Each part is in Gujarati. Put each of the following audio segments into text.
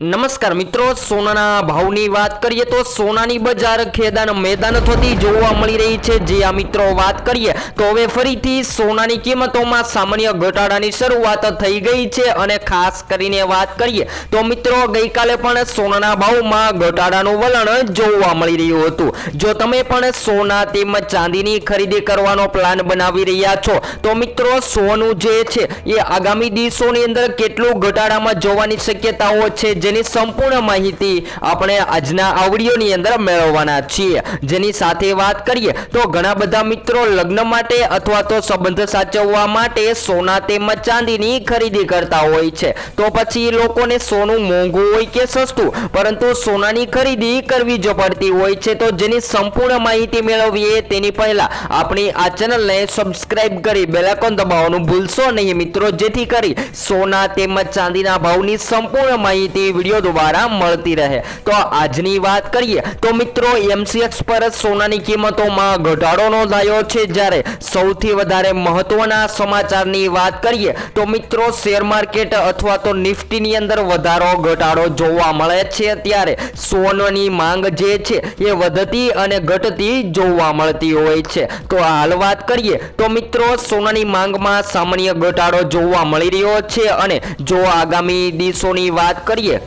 નમસ્કાર મિત્રો, સોનાના ભાવની વાત કરીએ તો સોનાની બજાર ખેદાન મેદાન થતી જોવા મળી રહી છે. જે આ મિત્રો વાત કરીએ તો હવે ફરીથી સોનાની કિંમતોમાં સામાન્ય ઘટાડાની શરૂઆત થઈ ગઈ છે અને ખાસ કરીને વાત કરીએ તો મિત્રો, ગઈકાલે પણ સોનાના ભાવમાં ઘટાડાનું વલણ જોવા મળી રહ્યું હતું. જો તમે પણ સોના તેમજ ચાંદીની ખરીદી કરવાનો પ્લાન બનાવી રહ્યા છો, તો મિત્રો, સોનું જે છે એ આગામી દિવસોની અંદર કેટલું ઘટાડામાં જોવાની શક્યતાઓ છે જેની સંપૂર્ણ માહિતી આપણે આજના આ વિડીયોની અંદર મેળવવાના છીએ. જેની સાથે વાત કરીએ તો ઘણા બધા મિત્રો લગ્ન માટે અથવા તો સંબંધ સાચવવા માટે સોના તેમજ ચાંદીની ખરીદી કરતા હોય છે. તો પછી લોકોને સોનું મોંઘું હોય કે સસ્તું, પરંતુ સોનાની ખરીદી કરવી જ પડતી હોય છે, તો જેની સંપૂર્ણ માહિતી મેળવીએ તેની પહેલા આપણી આ ચેનલને સબસ્ક્રાઇબ કરી બેલાકોન દબાવવાનું ભૂલશો નહીં મિત્રો. જેથી કરી સોના તેમજ ચાંદીના ભાવની સંપૂર્ણ માહિતી વીડિયો દ્વારા મળતી રહે. તો આજની વાત કરીએ, તો મિત્રો એમસીએક્સ પર સોનાની કિંમતોમાં ઘટાડો નોંધાયો છે. જ્યારે સૌથી વધારે મહત્વના સમાચારની વાત કરીએ, તો મિત્રો, શેર માર્કેટ અથવા તો નિફ્ટીની અંદર વધારો ઘટાડો જોવા મળે છે. ત્યારે સોનાની માંગ જે છે, એ વધતી અને ઘટતી જોવા મળતી હોય છે. તો હાલ વાત કરીએ, તો મિત્રો, સોનાની માંગમાં સામાન્ય ઘટાડો જોવા મળી રહ્યો છે. અને જો આગામી દિવસોની વાત કરીએ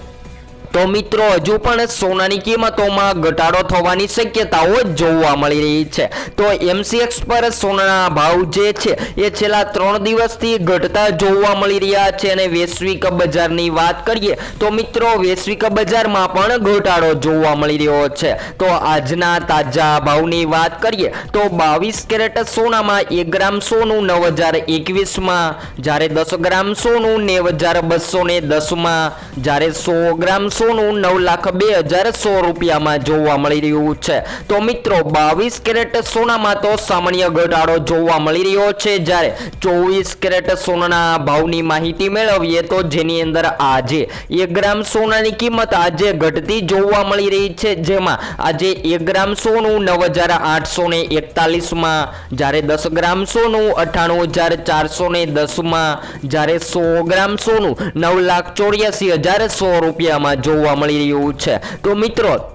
તો મિત્રો, હજુ પણ સોનાની કિંમતોમાં ઘટાડો થવાની શક્યતાઓ જોવા મળી રહી છે. તો એમસીએક્સ પર સોનાના ભાવ જે છે, એ છેલ્લા ત્રણ દિવસથી ઘટતા જોવા મળી રહ્યા છે અને વૈશ્વિક બજારની વાત કરીએ, તો મિત્રો, વૈશ્વિક બજારમાં પણ ઘટાડો જોવા મળી રહ્યો છે. તો આજના તાજા ભાવની વાત કરીએ, તો બાવીસ કેરેટ સોનામાં એક ગ્રામ સોનું નવ હજાર એકવીસમાં, જ્યારે દસ ગ્રામ સોનું નેવ હજાર બસો ને દસમાં, જ્યારે સો ગ્રામ સોનું નવ લાખ બે હજાર સો રૂપિયામાં જોવા મળી રહ્યું છે. તો મિત્રો, બાવીસ કેરેટ સોનામાં તો સામાન્ય ઘટાડો જોવા મળી રહ્યો છે. જ્યારે ચોવીસ કેરેટ સોનાના ભાવની માહિતી મેળવીએ તો જેની અંદર આજે એક ગ્રામ સોનાની કિંમત આજે ઘટતી જોવા મળી રહી છે. જેમાં આજે એક ગ્રામ સોનું નવ હજાર આઠસો ને એકતાલીસમાં, જ્યારે દસ ગ્રામ સોનું અઠ્ઠાણું હજાર ચારસો ને દસમાં, જ્યારે સો ગ્રામ સોનું નવ લાખ ચોર્યાસી હજાર સો રૂપિયામાં જોવા મળી રહ્યું છે. તો મિત્રો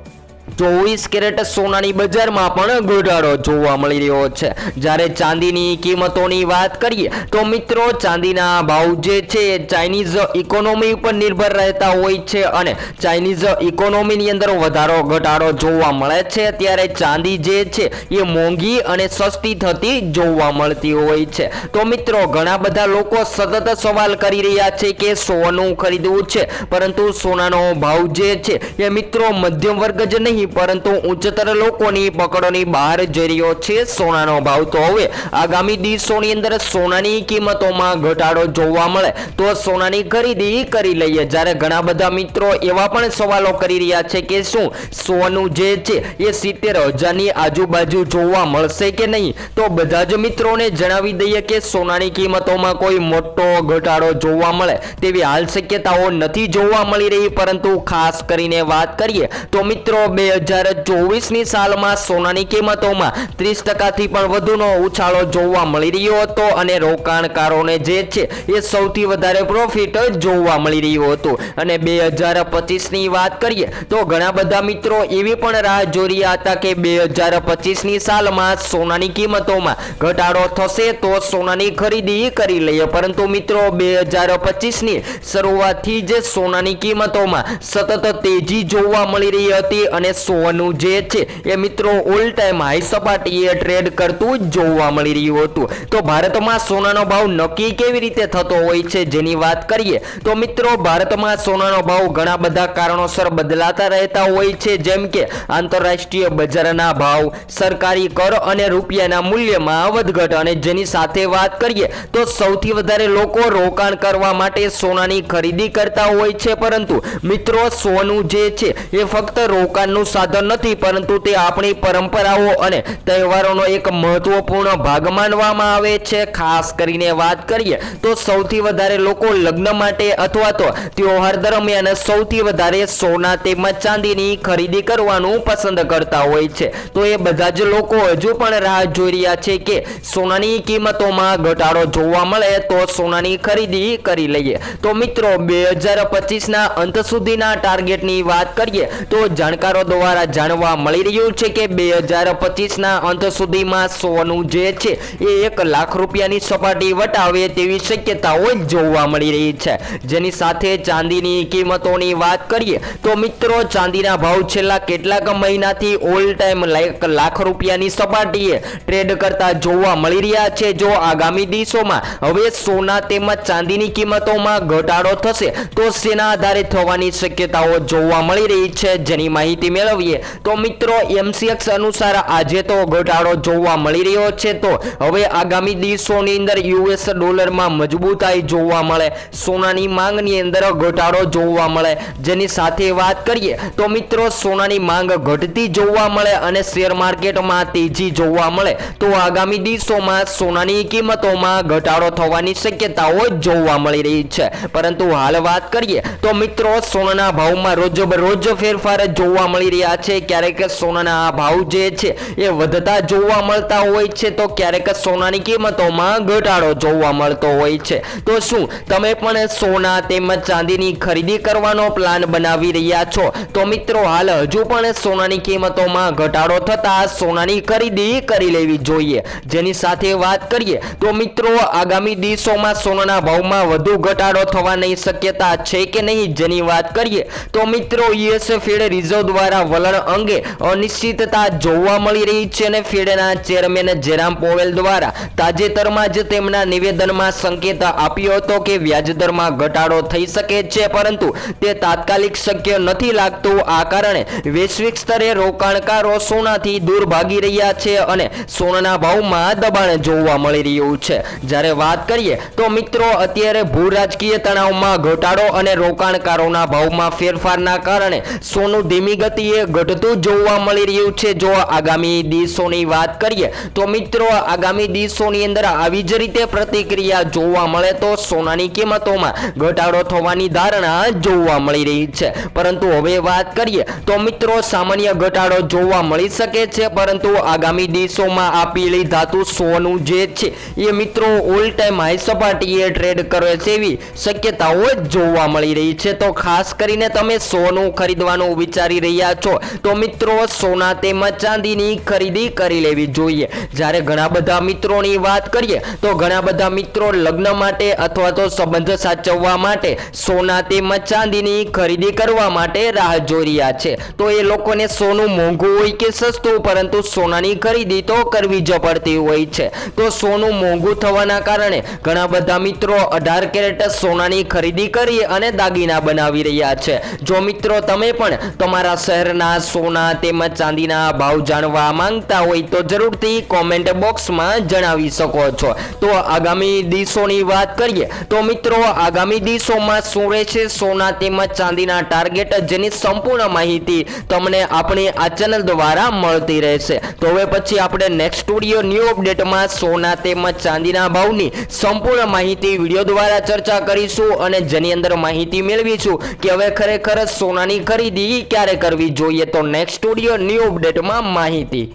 ચોવીસ કેરેટ સોનાની બજારમાં પણ ઘટાડો જોવા મળી રહ્યો છે. જ્યારે ચાંદીની કિંમતોની વાત કરીએ, તો મિત્રો ચાંદીના ભાવ જે છે, એ ચાઇનીઝ ઇકોનોમી ઉપર નિર્ભર રહેતા હોય છે અને ચાઇનીઝ ઇકોનોમીની અંદર વધારો ઘટાડો જોવા મળે છે. ત્યારે ચાંદી જે છે, એ મોંઘી અને સસ્તી થતી જોવા મળતી હોય છે. તો મિત્રો, ઘણા બધા લોકો સતત સવાલ કરી રહ્યા છે કે સોનું ખરીદવું છે, પરંતુ સોનાનો ભાવ જે છે, એ મિત્રો મધ્યમ વર્ગ જ નહીં પરંતુ ઉચ્ચતર લોકોની પકડોની બહાર જઈ રહ્યો છે સોનાનો ભાવ. તો હવે આગામી દિવસોની અંદર સોનાની કિંમતોમાં ઘટાડો જોવા મળે. તો સોનાની ખરીદી કરી લઈએ. જ્યારે ઘણા બધા મિત્રો એવા પણ સવાલો કરી રહ્યા છે કે શું સોનું જે છે એ સિત્તેર હજારની આજુબાજુ જોવા મળશે કે નહીં? તો બધા જ મિત્રોને જણાવી દઈએ કે સોનાની કિંમતોમાં કોઈ મોટો ઘટાડો જોવા મળે તેવી હાલ શક્યતાઓ નથી જોવા મળી રહી. પરંતુ ખાસ કરીને વાત કરીએ તો મિત્રો, બે હજાર ચોવીસની સાલમાં સોનાની કિંમતોમાં ત્રીસ ટકાથી પણ વધુનો ઉછાળો જોવા મળી રહ્યો હતો અને રોકાણકારોને જે છે એ સૌથી વધારે પ્રોફિટ જોવા મળી રહ્યું હતું. અને બે હજાર પચીસની વાત કરીએ તો ઘણા બધા મિત્રો એવી પણ રાહ જોઈ રહ્યા હતા કે બે હજાર પચીસની સાલમાં સોનાની કિંમતોમાં ઘટાડો થશે તો સોનાની ખરીદી કરી લઈએ. પરંતુ મિત્રો, બે હજાર પચીસની શરૂઆતથી જ સોનાની કિંમતોમાં સતત તેજી જોવા મળી રહી હતી અને સોનું જે છે એ મિત્રો ઓલ ટાઈમ હાઈ સપાટીએ ટ્રેડ કરતું જોવા મળી રહ્યું હતું. તો ભારતમાં સોનાનો ભાવ નક્કી કેવી રીતે થતો હોય છે જેની વાત કરીએ, તો મિત્રો ભારતમાં સોનાનો ભાવ ઘણા બધા કારણોસર બદલાતા રહેતા હોય છે. જેમ કે આંતરરાષ્ટ્રીય બજારના ભાવ, સરકારી કર અને રૂપિયાના મૂલ્યમાં વધઘટ અને જેની સાથે વાત કરીએ, તો સૌથી વધારે લોકો રોકાણ કરવા માટે સોનાની ખરીદી કરતા હોય છે. પરંતુ મિત્રો સોનું જે છે એ ફક્ત રોકાણનું સાધન નથી, પરંતુ તે આપણી પરંપરાઓ અને તહેવારોનો એક મહત્વપૂર્ણ ભાગ માનવામાં આવે છે. ખાસ કરીને વાત કરીએ તો સૌથી વધારે લોકો લગ્ન માટે અથવા તો તહેવાર દરમિયાન સૌથી વધારે સોના તેમજ ચાંદીની ખરીદી કરવાનું પસંદ કરતા હોય છે. તો એ બધા જ લોકો હજુ પણ રાહ જોઈ રહ્યા છે કે સોનાની કિંમતોમાં ઘટાડો જોવા મળે તો સોનાની ખરીદી કરી લઈએ. તો મિત્રો, બે હજાર પચીસના અંત સુધીના ટાર્ગેટની વાત કરીએ તો જાણકારો દ્વારા જાણવા મળી રહ્યું છે કે બે હજાર પચીસના અંત સુધીમાં સોનું જે છે એ એક લાખ રૂપિયાની સપાટી વટાવે તેવી શક્યતાઓ જોવા મળી રહી છે. જેની સાથે ચાંદીની કિંમતોની વાત કરીએ તો મિત્રો ચાંદીના ભાવ છેલ્લા કેટલાક મહિનાથી ઓલ ટાઈમ એક લાખ રૂપિયાની સપાટીએ ટ્રેડ કરતા જોવા મળી રહ્યા છે. જો આગામી દિવસોમાં હવે સોના તેમજ ચાંદીની કિંમતોમાં ઘટાડો થશે તો શેના આધારે થવાની શક્યતાઓ જોવા મળી રહી છે. જેની માહિતી મેળવીએ. તો મિત્રો એમસીએક્સ અનુસાર આજે તો ઘટાડો જોવા મળી રહ્યો છે. તો હવે આગામી દિવસોની અંદર યુએસ ડોલરમાં મજબૂતાઈ જોવા મળે. સોનાની માંગની અંદર ઘટાડો જોવા મળે. જેની સાથે વાત કરીએ, તો મિત્રો, સોનાની માંગ ઘટતી જોવા મળે અને શેર માર્કેટમાં તેજી જોવા મળે. તો આગામી દિવસોમાં સોનાની કિંમતોમાં ઘટાડો થવાની શક્યતાઓ જોવા મળી રહી છે. પરંતુ હાલ વાત કરીએ, તો મિત્રો, સોનાના ભાવમાં રોજ ફેરફાર જોવા મળી રહ્યા છે, ક્યારેક સોનાના ભાવ જે છે એ વધતા જોવા મળતા હોય છે. તો ક્યારેક સોનાની કિંમતોમાં ઘટાડો જોવા મળતો હોય છે. તો શું તમે પણ સોના તેમજ ચાંદીની ખરીદી કરવાનો પ્લાન બનાવી રહ્યા છો? તો મિત્રો, હાલ હજુ પણ સોનાની કિંમતોમાં ઘટાડો થતા સોનાની ખરીદી કરી લેવી જોઈએ. જેની સાથે વાત કરીએ, તો મિત્રો, આગામી દિવસોમાં સોનાના ભાવમાં વધુ ઘટાડો થવાની શક્યતા છે કે નહીં? જેની વાત કરીએ, તો મિત્રો યુએસ ફેડ રિઝર્વ દ્વારા વલણ અંગે અનિશ્ચિતતા જોવા મળી રહી છે અને ફેડના ચેરમેન જેરામ પોવેલ દ્વારા તાજેતરમાં જ તેમના નિવેદનમાં સંકેત આપ્યો હતો કે વ્યાજદરમાં ઘટાડો થઈ શકે છે, પરંતુ તે તાત્કાલિક શક્ય નથી લાગતું. આ કારણે વૈશ્વિક સ્તરે રોકાણકારો સોનાથી દૂર ભાગી રહ્યા છે અને સોનાના ભાવમાં દબાણ જોવા મળી રહ્યું છે. જ્યારે વાત કરીએ તો મિત્રો, અત્યારે ભૂ રાજકીય તણાવમાં ઘટાડો અને રોકાણકારોના ભાવમાં ફેરફારના કારણે સોનું ધીમી ગતિએ ઘટતું જોવા મળી રહ્યું છે. જો આગામી દિવસોની વાત કરીએ, તો મિત્રો, આગામી દિવસોની અંદર આવી જ રીતે પ્રતિક્રિયા જોવા મળે તો સોનાની કિંમતોમાં ઘટાડો થવાની ધારણા જોવા મળી રહી છે. પરંતુ હવે વાત કરીએ, તો મિત્રો, સામાન્ય ઘટાડો જોવા મળી શકે છે, પરંતુ આગામી દિવસોમાં આ પીળી ધાતુ સોનું જે છે, એ મિત્રો ઓલ ટાઈમ હાઈ સપાટીએ ટ્રેડ કરે છે એવી શક્યતાઓ જોવા મળી રહી છે. તો ખાસ કરીને તમે સોનું ખરીદવાનું વિચારી રહ્યા છો. તો મિત્રો, સોના તેમજ ચાંદીની ખરીદી કરી લેવી જોઈએ. જ્યારે ઘણા બધા મિત્રોની વાત કરીએ, તો ઘણા બધા મિત્રો લગ્ન માટે અથવા તો સંબંધ સાચવવા માટે સોના તેમજ ચાંદીની ખરીદી કરવા માટે રાહ જોઈ રહ્યા છે. તો એ લોકોને સોનું મોંઘું હોય કે સસ્તું, પરંતુ સોનાની ખરીદી તો કરવી જ પડતી હોય છે. તો સોનું મોંઘું થવાના કારણે ઘણા બધા મિત્રો અઢાર કેરેટ સોનાની ખરીદી કરી અને દાગીના બનાવી રહ્યા છે. જો મિત્રો, તમે પણ તમારા શહેરના સોના તેમજ ચાંદીના ભાવ જાણવા માંગતા હોય તો જરૂરથી કોમેન્ટ બોક્સમાં જણાવી શકો છો. તો આગામી દિવસોની વાત કરીએ તો મિત્રો, આગામી દિવસોમાં શું રહેશે? સોના તેમજ ચાંદીના ટાર્ગેટ જેની સંપૂર્ણ માહિતી તમને આપણી આ ચેનલ દ્વારા મળતી રહેશે. તો હવે પછી આપણે નેક્સ્ટ સ્ટુડિયો ન્યૂ અપડેટમાં સોના તેમજ ચાંદીના ભાવની સંપૂર્ણ માહિતી વીડિયો દ્વારા ચર્ચા કરીશું અને જેની અંદર માહિતી મેળવીશું કે હવે ખરેખર સોનાની ખરીદી ક્યારે કરવી જોઈએ તો નેક્સ્ટ સ્ટુડિયો ન્યૂ અપડેટમાં માહિતી.